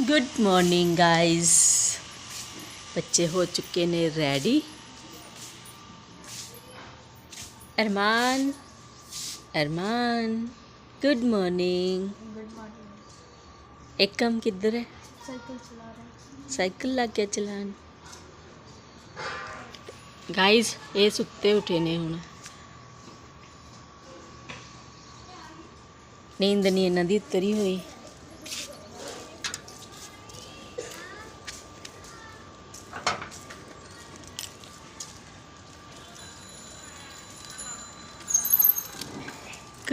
Good morning guys ਬੱਚੇ ਹੋ ਚੁੱਕੇ ਨੇ ready Armaan Armaan good morning ਇੱਕ ਕੰਮ ਕਿੱਧਰ ਹੈ? ਸਾਈਕਲ ਚਲਾ ਰਿਹਾ। ਸਾਈਕਲ ਲੱਗ ਗਿਆ ਚਲਾਣ ਗਾਇਜ਼ ਇਹ ਸੁੱਤੇ ਉੱਠੇ ਨੇ ਹੁਣ। ਨੀਂਦ ਨਹੀਂ ਇਹਨਾਂ ਦੀ ਉਤਰੀ ਹੋਈ।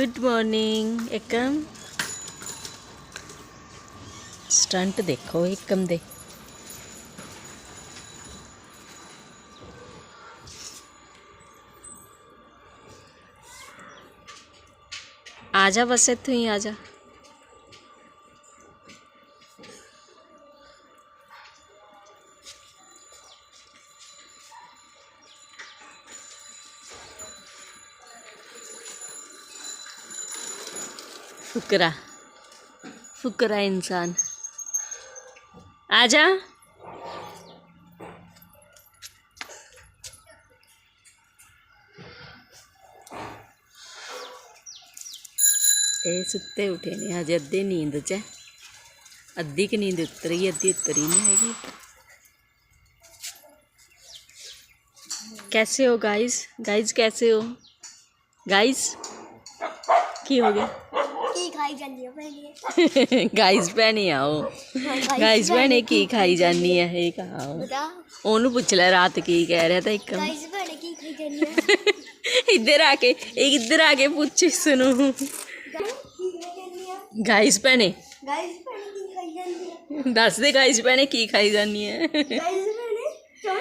ਗੁੱਡ ਮਾਰਨਿੰਗ ਏਕਮ ਸਟੰਟ ਦੇਖੋ ਏਕਮ ਦੇ ਆ ਜਾ ਬਸ ਇੱਥੋਂ ਹੀ फुकरा फुकरा इंसान आजा ਇਹ ਸੁੱਤੇ ਉਠੇ ਨੇ ਹਜੇ ਅੱਧੇ ਨੀਂਦ 'ਚ ਹੈ। ਅੱਧੀ ਕਿ ਨੀਂਦ ਉਤਰੀ ਅੱਧੀ ਉਤਰੀ ਨਹੀਂ ਹੈਗੀ कैसे हो गाइस गाइस कैसे हो गाइस की हो गया ਜਾਂਦੀ ਆ ਭੈਣੀ। ਗਾਇਸ ਭੈਣੀ ਆ ਉਹ ਗਾਇਸ ਭੈਣੇ ਕੀ ਖਾਈ ਜਾਨੀ ਆ? ਇਹ ਕਹਾਓ। ਉਹਨੂੰ ਪੁੱਛ ਲੈ ਰਾਤ ਕੀ ਕਹਿ ਰਿਹਾ ਤਾਂ ਇੱਕ। ਗਾਇਸ ਭੈਣੇ ਕੀ ਖਾਈ ਜਾਨੀ ਆ? ਇੱਧਰ ਆ ਕੇ ਇਹ ਇੱਧਰ ਆ ਕੇ ਪੁੱਛ ਇਸ ਨੂੰ ਗਾਇਸ ਭੈਣੇ ਗਾਇਸ ਭੈਣੇ ਕੀ ਖਾਈ ਜਾਨੀ ਆ? ਦੱਸ ਦੇ ਗਾਇਸ ਭੈਣੇ ਕੀ ਖਾਈ ਜਾਨੀ ਆ? ਗਾਇਸ ਭੈਣੇ ਚਲ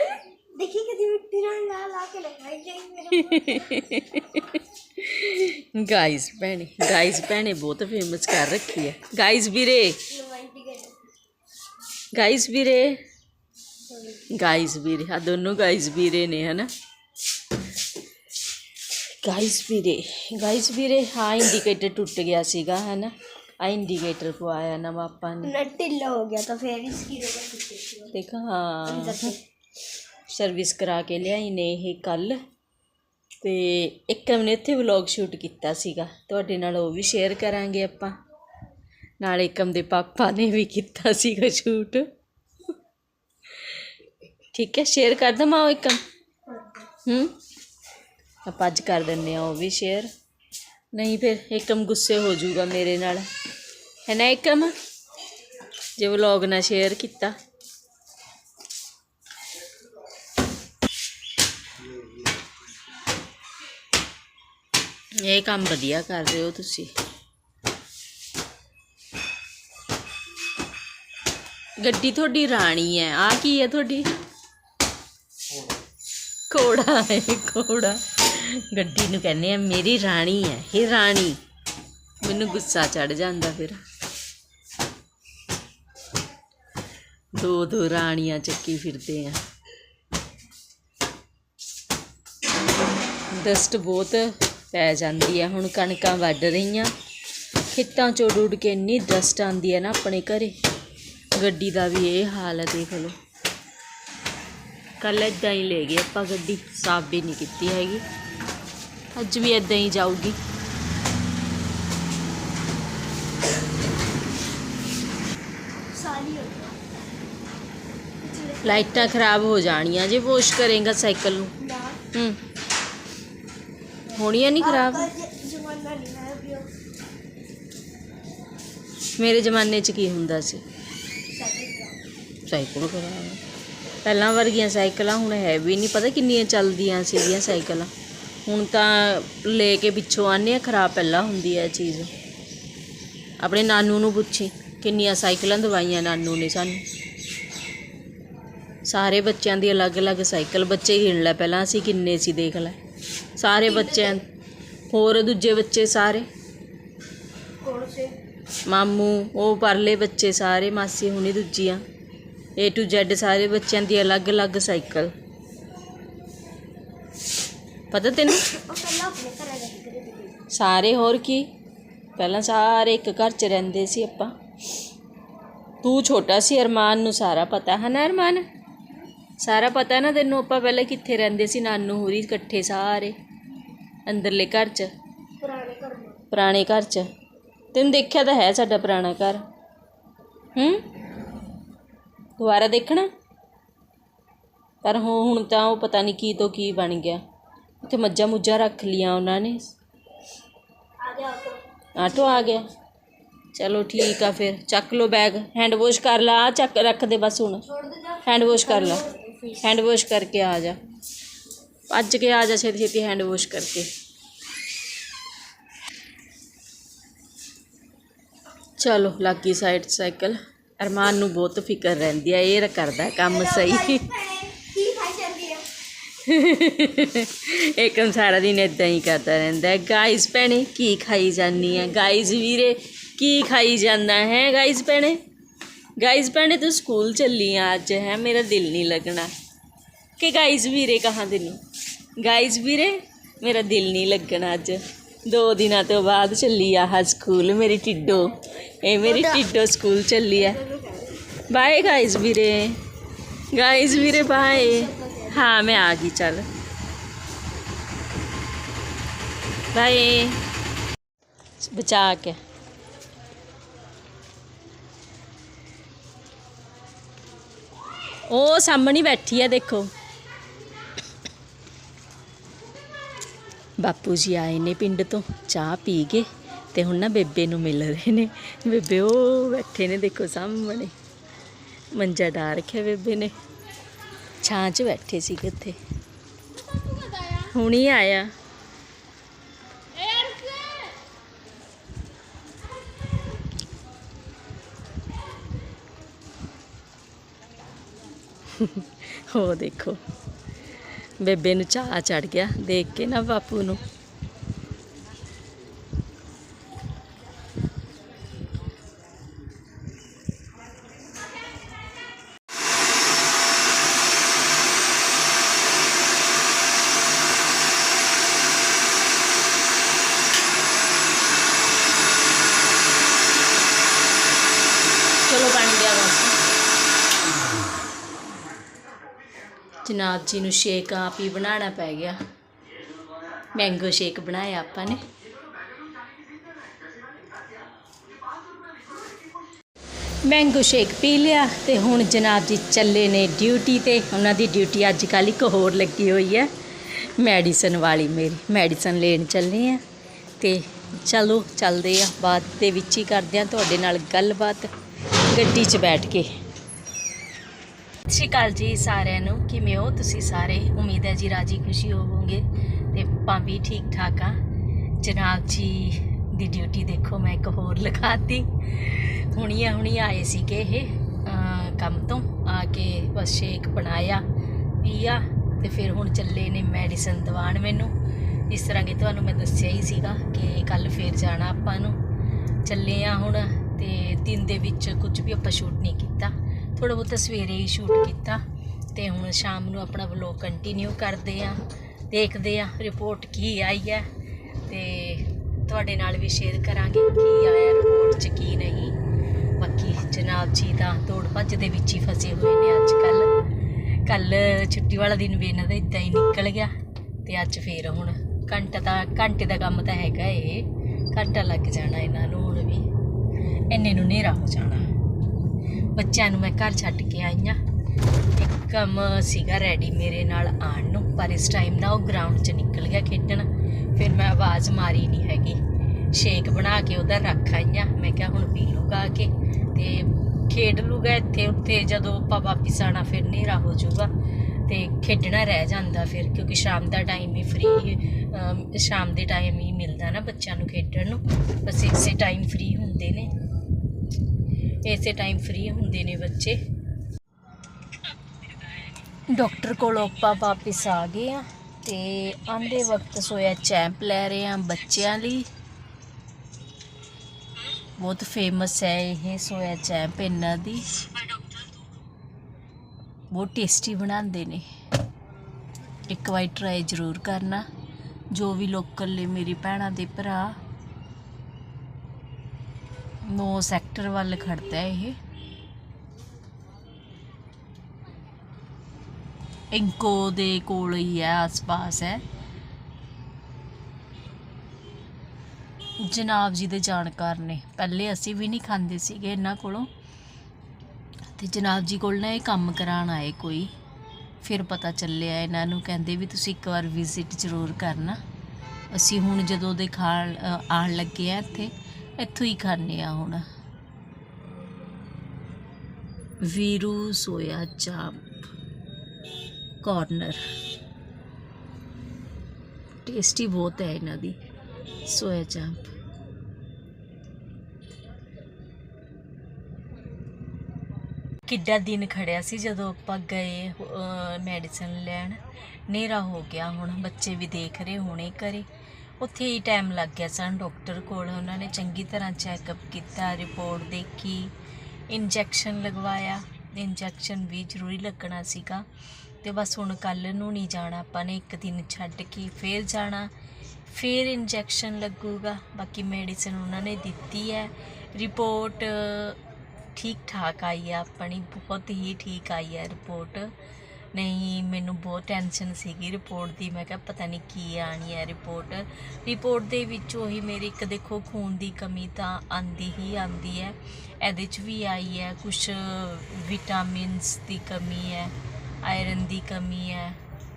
ਦੇਖੀ ਕਦੀ ਮਿੱਟੀ ਨਾਲ ਲਾ ਲਾ ਕੇ ਲਗਾਈ ਜਾਈ ਮੇਰੇ गाइस भैने गाइस भैने बहुत फ़ेमस कर रखी है। गाइस भीरे गाइस भीरे गाइस भीरे हाँ दोनों गाइस भीरे ने है ना? गाइस भीरे गाइस भीरे हाँ इंडिकेटर टूट गया सी है ना? आ इंडिकेटर को आया ना पापा ने। ढिल्ला हो गया तो फिर इसकी देखा हाँ। सर्विस करा के लिया इन्हें कल। ਅਤੇ ਇਹ ਇੱਕ ਨੇ ਇੱਥੇ ਵਲੌਗ ਸ਼ੂਟ ਕੀਤਾ ਸੀਗਾ। ਤੁਹਾਡੇ ਨਾਲ ਉਹ ਵੀ ਸ਼ੇਅਰ ਕਰਾਂਗੇ ਆਪਾਂ। ਨਾਲ ਏਕਮ ਦੇ ਪਾਪਾ ਨੇ ਵੀ ਕੀਤਾ ਸੀਗਾ ਸ਼ੂਟ ਠੀਕ ਹੈ ਸ਼ੇਅਰ ਕਰ ਦਵਾਂ ਉਹ ਏਕਮ ਹੂੰ? ਆਪਾਂ ਅੱਜ ਕਰ ਦਿੰਦੇ ਆ ਉਹ ਵੀ ਸ਼ੇਅਰ ਨਹੀਂ ਫਿਰ ਏਕਮ ਗੁੱਸੇ ਹੋ ਜਾਊਗਾ ਮੇਰੇ ਨਾਲ। ਹੈ ਨਾ ਏਕਮ ਜੇ ਵਲੌਗ ਨਾ ਸ਼ੇਅਰ ਕੀਤਾ। ਇਹ ਕੰਮ ਵਧੀਆ ਕਰ ਰਹੇ ਹੋ ਤੁਸੀਂ। ਗੱਡੀ ਤੁਹਾਡੀ ਰਾਣੀ ਹੈ। ਆ ਕੀ ਹੈ ਤੁਹਾਡੀ? ਘੋੜਾ। ਹੈ, ਘੋੜਾ। ਗੱਡੀ ਨੂੰ ਕਹਿੰਦੇ ਆ, ਮੇਰੀ ਰਾਣੀ ਹੈ ਇਹ ਰਾਣੀ। ਮੈਨੂੰ ਗੁੱਸਾ ਚੜ ਜਾਂਦਾ ਫਿਰ। ਦੋ ਦੋ ਰਾਣੀਆਂ ਚੱਕੀ ਫਿਰਦੇ ਆ। ਡਸਟ ਬਹੁਤ पै जाती है हूँ कणक वढ़ रही खेतों चो उड के इन्नी डस्ट आती है ना अपने घर ग्डी का भी ये हाल है देख लो कल इदा ही ले गए आप ग्डी साफ़ भी नहीं की हैगी अज भी इदा ही जाऊगी लाइटा खराब हो जानिया जे वोश करेगा सैकल हम्म ਹੋਣੀਆਂ ਨਹੀਂ ਖਰਾਬ आपका ज- जमाना नहीं है अभी अब ਮੇਰੇ ਜ਼ਮਾਨੇ 'ਚ ਕੀ ਹੁੰਦਾ ਸੀ साइकिल का। ਸਾਈਕਲ ਖਰਾਬ ਪਹਿਲਾਂ ਵਰਗੀਆਂ ਸਾਈਕਲਾਂ ਹੁਣ ਹੈ ਵੀ ਨਹੀਂ ਪਤਾ ਕਿੰਨੀਆਂ ਚੱਲਦੀਆਂ ਸੀਗੀਆਂ ਸਾਈਕਲਾਂ ਹੁਣ ਤਾਂ ਲੈ ਕੇ ਪਿੱਛੋਂ ਆਨੇ ਆ ਖਰਾਬ ਪਹਿਲਾਂ ਹੁੰਦੀ ਹੈ ਇਹ ਚੀਜ਼ ਆਪਣੇ ਨਾਨੂ ਨੂੰ ਪੁੱਛੀ ਕਿੰਨੀਆਂ ਸਾਈਕਲਾਂ ਦਵਾਈਆਂ ਨਾਨੂ ਨੇ ਸਾਨੂੰ ਸਾਰੇ ਬੱਚਿਆਂ ਦੀ ਅਲੱਗ-ਅਲੱਗ ਸਾਈਕਲ ਬੱਚੇ ਗਿਣ ਲੈ ਪਹਿਲਾਂ ਅਸੀਂ ਕਿੰਨੇ ਸੀ ਦੇਖ ਲੈ ਸਾਰੇ ਬੱਚੇ ਹੋਰ ਦੂਜੇ ਬੱਚੇ ਸਾਰੇ? ਮਾਮੂ ਉਹ ਪਰਲੇ ਬੱਚੇ ਸਾਰੇ ਮਾਸੀ ਹੁਣੀ ਦੂਜੀਆਂ। A to Z ਸਾਰੇ ਬੱਚਿਆਂ ਦੀ ਅਲੱਗ-ਅਲੱਗ ਸਾਈਕਲ। ਪਤਾ ਤੈਨੂੰ? ਸਾਰੇ ਹੋਰ ਕੀ? ਪਹਿਲਾਂ ਸਾਰੇ ਇੱਕ ਘਰ 'ਚ ਰਹਿੰਦੇ ਸੀ ਆਪਾਂ। ਤੂੰ ਛੋਟਾ ਸੀ ਅਰਮਾਨ ਨੂੰ ਸਾਰਾ ਪਤਾ ਹੈ ਨਾ ਅਰਮਾਨ? ਸਾਰਾ ਪਤਾ ਨਾ ਤੈਨੂੰ ਆਪਾਂ ਪਹਿਲਾਂ ਕਿੱਥੇ ਰਹਿੰਦੇ ਸੀ ਨਾਨੂ ਹੋਰੀ ਇਕੱਠੇ ਸਾਰੇ ਅੰਦਰਲੇ ਘਰ 'ਚ। ਪੁਰਾਣੇ ਘਰ ਨੂੰ ਪੁਰਾਣੇ ਘਰ 'ਚ। ਤੈਨੂੰ ਦੇਖਿਆ ਤਾਂ ਹੈ ਸਾਡਾ ਪੁਰਾਣਾ ਘਰ। ਹੂੰ? ਦੁਬਾਰਾ ਦੇਖਣਾ? ਪਰ ਹੁਣ ਹੁਣ ਤਾਂ ਉਹ ਪਤਾ ਨਹੀਂ ਕੀ ਤੋਂ ਕੀ ਬਣ ਗਿਆ। ਉੱਥੇ ਮੱਝਾਂ ਮੁੱਝਾਂ ਰੱਖ ਲੀਆਂ ਉਹਨਾਂ ਨੇ। ਆ ਗਿਆ ਆਟੋ। ਆ ਗਿਆ। ਚਲੋ ਠੀਕ ਆ ਫਿਰ। ਚੱਕ ਲਓ ਬੈਗ ਹੈਂਡ ਵਾਸ਼ ਕਰ ਲਾ। ਚੱਕ ਰੱਖ ਦੇ ਬਸ ਹੁਣ। ਹੈਂਡ ਵਾਸ਼ ਕਰ ਲਾ। ਹੈਂਡ ਵਾਸ਼ ਕਰਕੇ ਆ ਜਾ। ਭੱਜ ਕੇ ਆ ਜਾ ਛੇਤੀ ਛੇਤੀ ਹੈਂਡ ਵਾਸ਼ ਕਰਕੇ। ਚਲੋ, ਲੱਗੀ ਸਾਈਡ ਸਾਈਕਲ ਅਰਮਾਨ ਨੂੰ ਬਹੁਤ ਫਿਕਰ ਰਹਿੰਦੀ ਆ, ਇਹ ਕਰਦਾ ਕੰਮ ਸਹੀ। ਭੈਣੇ ਸਾਰਾ ਦਿਨ ਇਦਾਂ ਹੀ ਕਰਦਾ ਰਹਿੰਦਾ ਹੈ। ਗਾਇਸ ਭੈਣੇ, ਕੀ ਖਾਈ ਜਾਨੀ ਹੈ ਗਾਇਸ ਵੀਰੇ, ਕੀ ਖਾਈ ਜਾਂਦਾ ਹੈ ਗਾਇਸ ਭੈਣੇ? ਗਾਇਸ ਭੈਣੇ ਤੂੰ ਸਕੂਲ ਚੱਲੀ ਆ ਅੱਜ ਹੈ ਮੇਰਾ ਦਿਲ ਨਹੀਂ ਲੱਗਣਾ ਕਿ ਗਾਇਸ ਵੀਰੇ ਕਹਾਂ ਤੈਨੂੰ ਗਾਇਸ ਵੀਰੇ ਮੇਰਾ ਦਿਲ ਨਹੀਂ ਲੱਗਣਾ ਅੱਜ ਦੋ ਦਿਨਾਂ ਤੋਂ ਬਾਅਦ ਚੱਲੀ ਆ ਸਕੂਲ ਮੇਰੀ ਟਿੱਡੋ ਇਹ ਮੇਰੀ ਟਿੱਡੋ ਸਕੂਲ ਚੱਲੀ ਆ ਬਾਏ ਗਾਇਸ ਵੀਰੇ ਗਾਇਸ ਵੀਰੇ ਬਾਏ ਹਾਂ ਮੈਂ ਆ ਗਈ ਚੱਲ ਬਾਏ ਬਚਾ ਕੇ ਉਹ ਸਾਹਮਣੇ ਬੈਠੀ ਹੈ ਦੇਖੋ। ਬਾਪੂ ਜੀ ਆਏ ਨੇ ਪਿੰਡ ਤੋਂ, ਚਾਹ ਪੀ ਕੇ ਤੇ ਹੁਣ ਨਾ ਬੇਬੇ ਨੂੰ ਮਿਲ ਰਹੇ ਨੇ। ਬੇਬੇ, ਉਹ ਬੈਠੇ ਨੇ ਦੇਖੋ ਸਾਹਮਣੇ। ਮੰਜਾ ਡਾ ਰੱਖਿਆ ਬੇਬੇ ਨੇ। ਛਾਂ 'ਚ ਬੈਠੇ ਸੀ ਕਿੱਥੇ ਹੁਣੀ ਆਇਆ। ਹੋ ਦੇਖੋ। ਬੇਬੇ ਨੂੰ ਚਾਹ ਚੜ ਗਿਆ। ਦੇਖ ਕੇ ਨਾ ਬਾਪੂ ਨੂੰ ਚਲੋ ਬਣ ਗਿਆ ਬਸ ਜਨਾਬ ਜੀ ਨੂੰ ਸ਼ੇਕ ਆਪ ਹੀ ਬਣਾਉਣਾ ਪੈ ਗਿਆ। ਮੈਂਗੋ ਸ਼ੇਕ ਬਣਾਇਆ ਆਪਾਂ ਨੇ। ਮੈਂਗੋ ਸ਼ੇਕ ਪੀ ਲਿਆ ਤੇ ਹੁਣ ਜਨਾਬ ਜੀ ਚੱਲੇ ਨੇ ਡਿਊਟੀ ਤੇ। ਉਹਨਾਂ ਦੀ ਡਿਊਟੀ ਅੱਜ ਕੱਲ੍ਹ ਇੱਕ ਹੋਰ ਲੱਗੀ ਹੋਈ ਹੈ। ਮੈਡੀਸਨ ਵਾਲੀ ਮੇਰੀ ਮੈਡੀਸਨ ਲੈਣ ਚੱਲੇ ਆ। ਤੇ ਚਲੋ, ਚੱਲਦੇ ਆ। ਬਾਅਦ ਦੇ ਵਿੱਚ ਹੀ ਕਰਦੇ ਆ। ਤੁਹਾਡੇ ਨਾਲ ਗੱਲਬਾਤ। ਗੱਡੀ 'ਚ ਬੈਠ ਕੇ। ਸਤਿ ਸ਼੍ਰੀ ਅਕਾਲ ਜੀ ਸਾਰਿਆਂ ਨੂੰ। ਕਿਵੇਂ ਹੋ ਤੁਸੀਂ ਸਾਰੇ? ਉਮੀਦ ਹੈ ਜੀ ਰਾਜੀ ਖੁਸ਼ੀ ਹੋਵੋਗੇ ਤੇ ਆਪਾਂ ਵੀ ਠੀਕ ਠਾਕ ਆ। ਜਨਾਬ ਜੀ ਦੀ ਡਿਊਟੀ ਦੇਖੋ, ਮੈਂ ਇੱਕ ਹੋਰ ਲਗਾਤੀ ਹੁਣੀ ਆ, ਹੁਣੀ ਆਏ ਸੀਗੇ ਇਹ ਕੰਮ ਤੋਂ। ਆ ਕੇ ਬਸ ਸ਼ੇਕ ਬਣਾਇਆ, ਪੀਆ ਤੇ ਫਿਰ ਹੁਣ ਚੱਲੇ ਨੇ ਮੈਡੀਸਨ ਦਵਾਣ ਮੈਨੂੰ। ਇਸ ਤਰ੍ਹਾਂ ਕਿ ਤੁਹਾਨੂੰ ਮੈਂ ਦੱਸਿਆ ਹੀ ਸੀਗਾ ਕਿ ਕੱਲ ਫੇਰ ਜਾਣਾ ਆਪਾਂ ਨੂੰ। ਚੱਲੇ ਆ ਹੁਣ ਤੇ ਦਿਨ ਦੇ ਵਿੱਚ ਕੁਝ ਵੀ ਆਪਾਂ ਸ਼ੂਟ ਨਹੀਂ ਕੀਤਾ। ਥੋੜਾ ਬਹੁਤ ਸਵੇਰੇ ਹੀ ਸ਼ੂਟ ਕੀਤਾ ਤੇ ਹੁਣ ਸ਼ਾਮ ਨੂੰ ਆਪਣਾ ਵਲੋਗ ਕੰਟੀਨਿਊ ਕਰਦੇ ਆ ਦੇਖਦੇ ਆ ਰਿਪੋਰਟ ਕੀ ਆਈ ਹੈ ਤੇ ਤੁਹਾਡੇ ਨਾਲ ਵੀ ਸ਼ੇਅਰ ਕਰਾਂਗੇ ਕੀ ਆਇਆ ਰਿਪੋਰਟ 'ਚ ਕੀ ਨਹੀਂ। ਬਾਕੀ ਜਨਾਬ ਜੀ ਤਾਂ ਦੌੜ ਭੱਜ ਦੇ ਵਿੱਚ ਹੀ ਫਸੇ ਹੋਏ ਨੇ ਅੱਜ ਕੱਲ ਕੱਲ ਛੁੱਟੀ ਵਾਲਾ ਦਿਨ ਵੀ ਇਹਨਾਂ ਦਾ ਇਦਾਂ ਹੀ ਨਿਕਲ ਗਿਆ ਤੇ ਅੱਜ ਫੇਰ ਹੁਣ ਘੰਟਾ ਤਾਂ ਘੰਟੇ ਦਾ ਕੰਮ ਤਾਂ ਹੈਗਾ ਏ। ਘੰਟਾ ਲੱਗ ਜਾਣਾ ਇਹਨਾਂ ਨੂੰ ਹੁਣ ਵੀ। ਇੰਨੇ ਨੂੰ ਹਨੇਰਾ ਹੋ ਜਾਣਾ। ਬੱਚਿਆਂ ਨੂੰ ਮੈਂ ਘਰ ਛੱਡ ਕੇ ਆਈ ਹਾਂ। ਇੱਕ ਕੰਮ ਸੀਗਾ ਰੈਡੀ ਮੇਰੇ ਨਾਲ ਆਣ ਨੂੰ, ਪਰ ਇਸ ਟਾਈਮ ਨਾ ਉਹ ਗਰਾਊਂਡ 'ਚ ਨਿਕਲ ਗਿਆ ਖੇਡਣ। ਫਿਰ ਮੈਂ ਆਵਾਜ਼ ਮਾਰੀ ਨਹੀਂ ਹੈਗੀ। ਸ਼ੇਕ ਬਣਾ ਕੇ ਉਹਦਾ ਰੱਖ ਆਈ ਹਾਂ। ਮੈਂ ਕਿਹਾ ਹੁਣ ਪੀ ਲੂਗਾ ਕੇ। ਤੇ ਖੇਡ ਲੂਗਾ ਇੱਥੇ ਉੱਥੇ, ਜਦੋਂ ਆਪਾਂ ਵਾਪਿਸ ਆਣਾ ਫਿਰ ਹਨੇਰਾ ਹੋ ਜਾਊਗਾ। ਤੇ ਖੇਡਣਾ ਰਹਿ ਜਾਂਦਾ ਫਿਰ, ਕਿਉਂਕਿ ਸ਼ਾਮ ਦਾ ਟਾਈਮ ਹੀ ਫ੍ਰੀ ਸ਼ਾਮ ਦੇ ਟਾਈਮ ਹੀ ਮਿਲਦਾ ਨਾ ਬੱਚਿਆਂ ਨੂੰ ਖੇਡਣ ਨੂੰ। ਬਸ ਇਸੇ ਟਾਈਮ ਫ੍ਰੀ ਹੁੰਦੇ ਨੇ। ਇਸੇ ਟਾਈਮ ਫ੍ਰੀ ਹੁੰਦੇ ਨੇ ਬੱਚੇ। ਡਾਕਟਰ ਕੋਲ ਆਪਾਂ ਵਾਪਿਸ ਆ ਗਏ ਆ ਤੇ ਆਂਦੇ ਵਕਤ ਸੋਇਆ ਚੈਂਪ ਲੈ ਰਹੇ ਆ ਬੱਚਿਆਂ ਲਈ। ਬਹੁਤ ਫੇਮਸ ਹੈ ਇਹ ਸੋਇਆ ਚੈਂਪ ਇਹਨਾਂ ਦੀ। ਬਹੁਤ ਟੇਸਟੀ ਬਣਾਉਂਦੇ ਨੇ। ਇੱਕ ਵਾਰ ਟਰਾਈ ਜ਼ਰੂਰ ਕਰਨਾ। ਜੋ ਵੀ ਲੋਕਲ ਨੇ ਮੇਰੀ ਭੈਣਾਂ ਦੇ ਭਰਾ। ਨੋ ਸੈਕਟਰ ਵੱਲ खड़ता है ये ਇੰਕੋ ਦੇ ਕੋਲ ਹੀ ਹੈ, ਆਸ-ਪਾਸ ਹੈ। ਜਨਾਬ ਜੀ ਦੇ ਜਾਣਕਾਰ ਨੇ। ਪਹਿਲੇ ਅਸੀਂ ਵੀ ਨਹੀਂ ਖਾਂਦੇ ਸੀਗੇ ਇਹਨਾਂ ਕੋਲੋਂ। ਤੇ ਜਨਾਬ ਜੀ ਕੋਲ ਨਾ ਇਹ ਕੰਮ ਕਰਾਣ ਆਏ ਕੋਈ। ਫਿਰ ਪਤਾ ਚੱਲਿਆ ਇਹਨਾਂ ਨੂੰ, ਕਹਿੰਦੇ ਵੀ ਤੁਸੀਂ ਇੱਕ ਵਾਰ ਵਿਜ਼ਿਟ ਜ਼ਰੂਰ ਕਰਨਾ। ਅਸੀਂ ਹੁਣ ਜਦੋਂ ਦੇ ਖਾਣ ਆਣ ਲੱਗੇ ਆ ਇੱਥੇ ਇੱਥੋਂ ਹੀ ਖਾਂਦੇ ਆ ਹੁਣ। Veeru soya chaap corner tasty ਬਹੁਤ ਹੈ ਇਹਨਾਂ ਦੀ, ਸੋਇਆ ਚਾਪ। ਕਿੱਡਾ ਦਿਨ ਖੜਿਆ ਸੀ ਜਦੋਂ ਆਪਾਂ ਗਏ ਮੈਡੀਸਨ ਲੈਣ। ਹਨੇਰਾ ਹੋ ਗਿਆ ਹੁਣ, ਬੱਚੇ ਵੀ ਦੇਖ ਰਹੇ ਹੋਣੇ ਘਰੇ। ਉੱਥੇ ਹੀ ਟਾਈਮ ਲੱਗ ਗਿਆ ਸਨ ਡਾਕਟਰ ਕੋਲ। ਉਹਨਾਂ ਨੇ ਚੰਗੀ ਤਰ੍ਹਾਂ ਚੈੱਕਅਪ ਕੀਤਾ ਰਿਪੋਰਟ ਦੇਖੀ ਇੰਜੈਕਸ਼ਨ ਲਗਵਾਇਆ। ਇੰਜੈਕਸ਼ਨ ਵੀ ਜ਼ਰੂਰੀ ਲੱਗਣਾ ਸੀਗਾ। ਤੇ ਬਸ ਹੁਣ ਕੱਲ ਨੂੰ ਨਹੀਂ ਜਾਣਾ, ਆਪਾਂ ਨੇ ਇੱਕ ਦਿਨ ਛੱਡ ਕੇ ਫੇਰ ਜਾਣਾ। ਫਿਰ ਇੰਜੈਕਸ਼ਨ ਲੱਗੂਗਾ। ਬਾਕੀ ਮੈਡੀਸਿਨ ਉਹਨਾਂ ਨੇ ਦਿੱਤੀ ਹੈ। ਰਿਪੋਰਟ ਠੀਕ ਠਾਕ ਆਈ ਹੈ, ਆਪਣੀ ਬਹੁਤ ਹੀ ਠੀਕ ਆਈ ਹੈ ਰਿਪੋਰਟ ਨਹੀਂ, ਮੈਨੂੰ ਬਹੁਤ ਟੈਨਸ਼ਨ ਸੀਗੀ ਰਿਪੋਰਟ ਦੀ। ਮੈਂ ਕਿਹਾ ਪਤਾ ਨਹੀਂ ਕੀ ਆਣੀ ਹੈ ਰਿਪੋਰਟ ਰਿਪੋਰਟ ਦੇ ਵਿੱਚ ਉਹੀ ਮੇਰੀ ਇੱਕ ਦੇਖੋ ਖੂਨ ਦੀ ਕਮੀ ਤਾਂ ਆਂਦੀ ਹੀ ਆਂਦੀ ਹੈ। ਇਹਦੇ 'ਚ ਵੀ ਆਈ ਹੈ ਕੁਝ ਵਿਟਾਮਿਨਸ ਦੀ ਕਮੀ ਹੈ ਆਇਰਨ ਦੀ ਕਮੀ ਹੈ।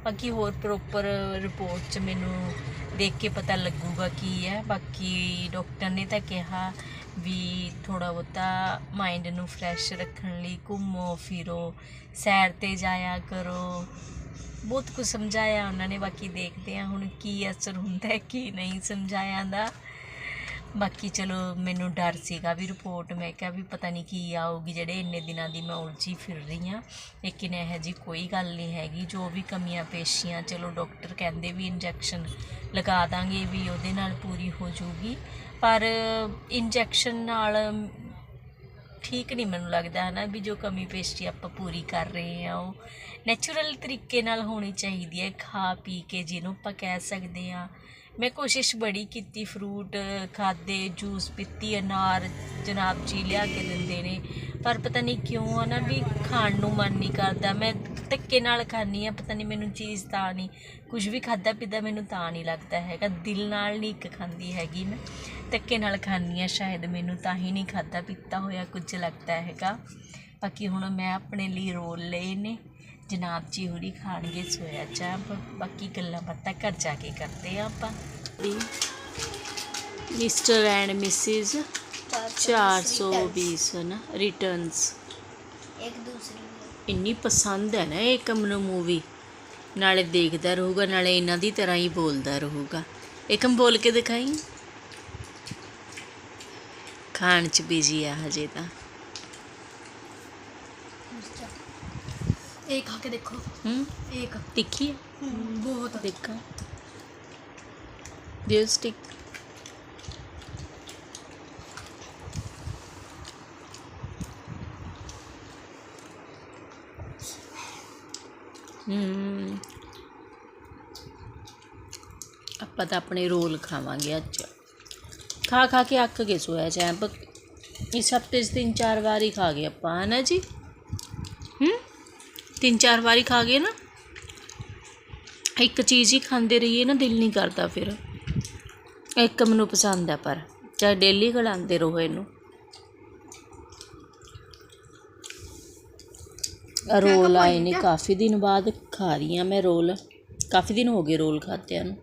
ਬਾਕੀ ਹੋਰ ਪ੍ਰੋਪਰ ਰਿਪੋਰਟ 'ਚ ਮੈਨੂੰ ਦੇਖ ਕੇ ਪਤਾ ਲੱਗੂਗਾ ਕੀ ਹੈ। ਬਾਕੀ ਡਾਕਟਰ ਨੇ ਤਾਂ ਕਿਹਾ ਵੀ ਥੋੜਾ ਬਹੁਤਾ ਮਾਈਂਡ ਨੂੰ ਫਰੈਸ਼ ਰੱਖਣ ਲਈ ਘੁੰਮੋ, ਫਿਰੋ, ਸੈਰ ਤੇ ਜਾਇਆ ਕਰੋ। ਬਹੁਤ ਕੁਝ ਸਮਝਾਇਆ ਉਹਨਾਂ ਨੇ, ਬਾਕੀ ਦੇਖਦੇ ਆ ਹੁਣ ਕੀ ਅਸਰ ਹੁੰਦਾ ਹੈ, ਕੀ ਨਹੀਂ ਸਮਝਾਇਆ ਦਾ। ਬਾਕੀ ਚਲੋ ਮੈਨੂੰ ਡਰ ਸੀਗਾ ਵੀ ਰਿਪੋਰਟ ਮੈਂ ਕਿਹਾ ਵੀ ਪਤਾ ਨਹੀਂ ਕੀ ਆਊਗੀ, ਜਿਹੜੇ ਇੰਨੇ ਦਿਨਾਂ ਦੀ ਮੈਂ ਉਲਝੀ ਫਿਰ ਰਹੀ ਹਾਂ। ਲੇਕਿਨ ਇਹ ਜੀ ਕੋਈ ਗੱਲ ਨਹੀਂ ਹੈਗੀ, ਜੋ ਵੀ ਕਮੀਆਂ ਪੇਸ਼ੀਆਂ, ਚਲੋ ਡਾਕਟਰ ਕਹਿੰਦੇ ਵੀ ਇੰਜੈਕਸ਼ਨ ਲਗਾ ਦਾਂਗੇ ਵੀ ਉਹਦੇ ਨਾਲ ਪੂਰੀ ਹੋ ਜਾਊਗੀ। ਪਰ ਇੰਜੈਕਸ਼ਨ ਨਾਲ ਠੀਕ ਨਹੀਂ ਮੈਨੂੰ ਲੱਗਦਾ ਹੈ ਨਾ ਵੀ ਜੋ ਕਮੀ ਪੇਸ਼ੀ ਆਪਾਂ ਪੂਰੀ ਕਰ ਰਹੇ ਹਾਂ, ਉਹ ਨੈਚੁਰਲ ਤਰੀਕੇ ਨਾਲ ਹੋਣੀ ਚਾਹੀਦੀ ਹੈ, ਖਾ ਪੀ ਕੇ ਜਿਹਨੂੰ ਆਪਾਂ ਕਹਿ ਸਕਦੇ ਹਾਂ। ਮੈਂ ਕੋਸ਼ਿਸ਼ ਬੜੀ ਕੀਤੀ ਫਰੂਟ ਖਾਦੇ ਜੂਸ ਪੀਤੀ, ਅਨਾਰ ਜਨਾਬ ਜੀ ਲਿਆ ਕੇ ਦਿੰਦੇ ਨੇ। ਪਰ ਪਤਾ ਨਹੀਂ ਕਿਉਂ ਆ ਨਾ ਵੀ ਖਾਣ ਨੂੰ ਮਨ ਨਹੀਂ ਕਰਦਾ। ਮੈਂ ਧੱਕੇ ਨਾਲ ਖਾਂਦੀ ਆ ਪਤਾ ਨਹੀਂ ਮੈਨੂੰ ਚੀਜ਼ ਤਾਂ ਨਹੀਂ, ਕੁਝ ਵੀ ਖਾਦਾ ਪੀਦਾ ਮੈਨੂੰ ਤਾਂ ਨਹੀਂ ਲੱਗਦਾ ਹੈਗਾ। ਦਿਲ ਨਾਲ ਨਹੀਂ ਇੱਕ ਖਾਂਦੀ ਹੈਗੀ ਮੈਂ। ਧੱਕੇ ਨਾਲ ਖਾਂਦੀ ਆ ਸ਼ਾਇਦ ਮੈਨੂੰ ਤਾਂ ਹੀ ਨਹੀਂ ਖਾਦਾ ਪੀਤਾ ਹੋਇਆ ਕੁਝ ਲੱਗਦਾ ਹੈਗਾ। ਬਾਕੀ ਹੁਣ ਮੈਂ ਆਪਣੇ ਲਈ ਰੋਲ ਲਏ ਨੇ। ਜਨਾਬ ਜੀ ਹੋਰੀ ਖਾਣਗੇ ਸੋਇਆ ਚਾਪ ਬਾਕੀ ਗੱਲਾਂ ਬਾਤਾਂ ਘਰ ਜਾ ਕੇ ਕਰਦੇ ਆ ਆਪਾਂ। ਮਿਸਟਰ ਐਂਡ ਮਿਸਿਸ 420 ਨਾ ਰਿਟਰਨਸ ਇੱਕ ਦੂਸਰੀ ਇੰਨੀ ਪਸੰਦ ਹੈ ਨਾ ਇਹ ਕਮ ਨੂੰ ਮੂਵੀ ਨਾਲੇ ਦੇਖਦਾ ਰਹੂਗਾ ਨਾਲੇ ਇਹਨਾਂ ਦੀ ਤਰ੍ਹਾਂ ਹੀ ਬੋਲਦਾ ਰਹੂਗਾ। ਇੱਕਮ ਬੋਲ ਕੇ ਦਿਖਾਈ? ਖਾਣ ਚ ਬਿਜ਼ੀ ਆ ਹਜੇ ਤਾਂ। ਇਹ ਖਾ ਕੇ ਦੇਖੋ। ਹੂੰ? ਇੱਕ ਤਿੱਖੀ ਹੈ? ਹਮ, ਬਹੁਤ ਦੇਖਾਂ। ਦਿਓ ਸਟਿਕ ਹੂੰ। ਆਪਾਂ ਤਾਂ ਆਪਣੇ ਰੋਲ ਖਾਵਾਂਗੇ ਅੱਜ। ਖਾ ਖਾ ਕੇ ਅੱਖ ਕੇ ਸੋਇਆ ਐ ਇਸ ਹਫ਼ਤੇ 'ਚ ਤਿੰਨ ਚਾਰ ਵਾਰੀ ਖਾ ਗਏ ਆਪਾਂ ਹੈ ਨਾ ਜੀ? ਤਿੰਨ ਚਾਰ ਵਾਰੀ ਖਾ ਗਏ ਨਾ ਇੱਕ ਚੀਜ਼ ਹੀ ਖਾਂਦੇ ਰਹੀਏ ਨਾ ਦਿਲ ਨਹੀਂ ਕਰਦਾ ਫਿਰ। ਇੱਕ ਮੈਨੂੰ ਪਸੰਦ ਹੈ ਪਰ ਚਾਹੇ ਡੇਲੀ ਖਿਲਾਉਂਦੇ ਰਹੋ ਇਹਨੂੰ। ਰੋਲ ਆਏ ਨੇ ਕਾਫੀ ਦਿਨ ਬਾਅਦ ਖਾ ਰਹੀ ਹਾਂ ਮੈਂ ਰੋਲ। ਕਾਫੀ ਦਿਨ ਹੋ ਗਏ ਰੋਲ ਖਾਦਿਆਂ ਨੂੰ।